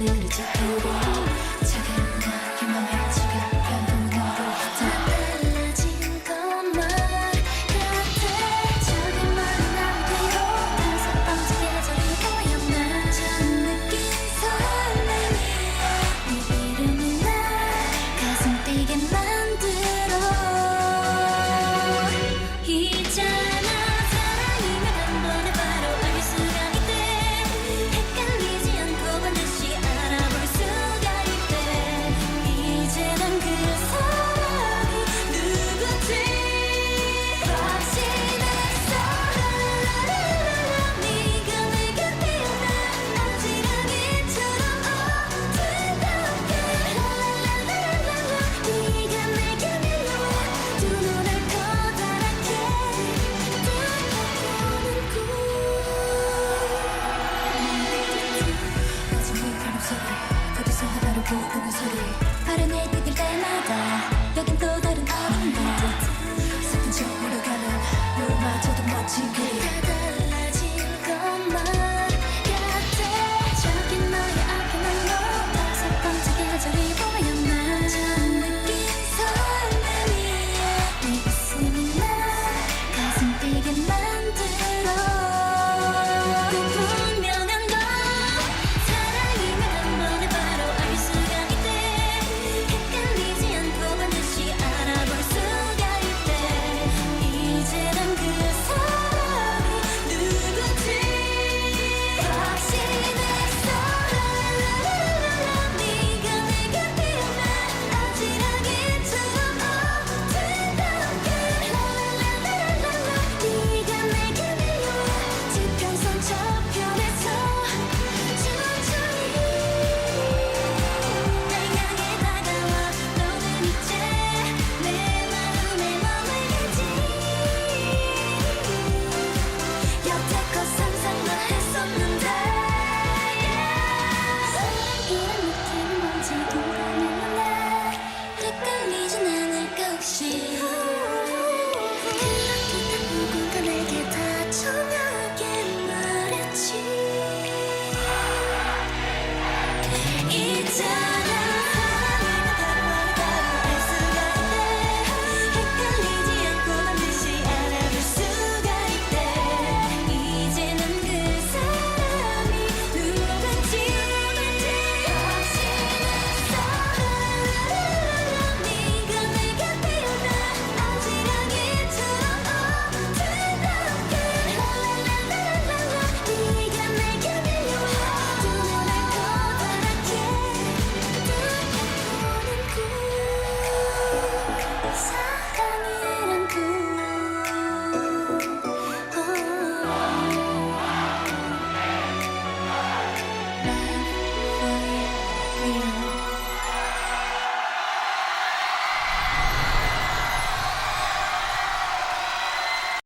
너를 지켜봐 그 소리 바른 해 뜯길 때마다 여긴 또 다른 어린이 슬픈 척 흘러가는 물 마저도 멋진 그림 time.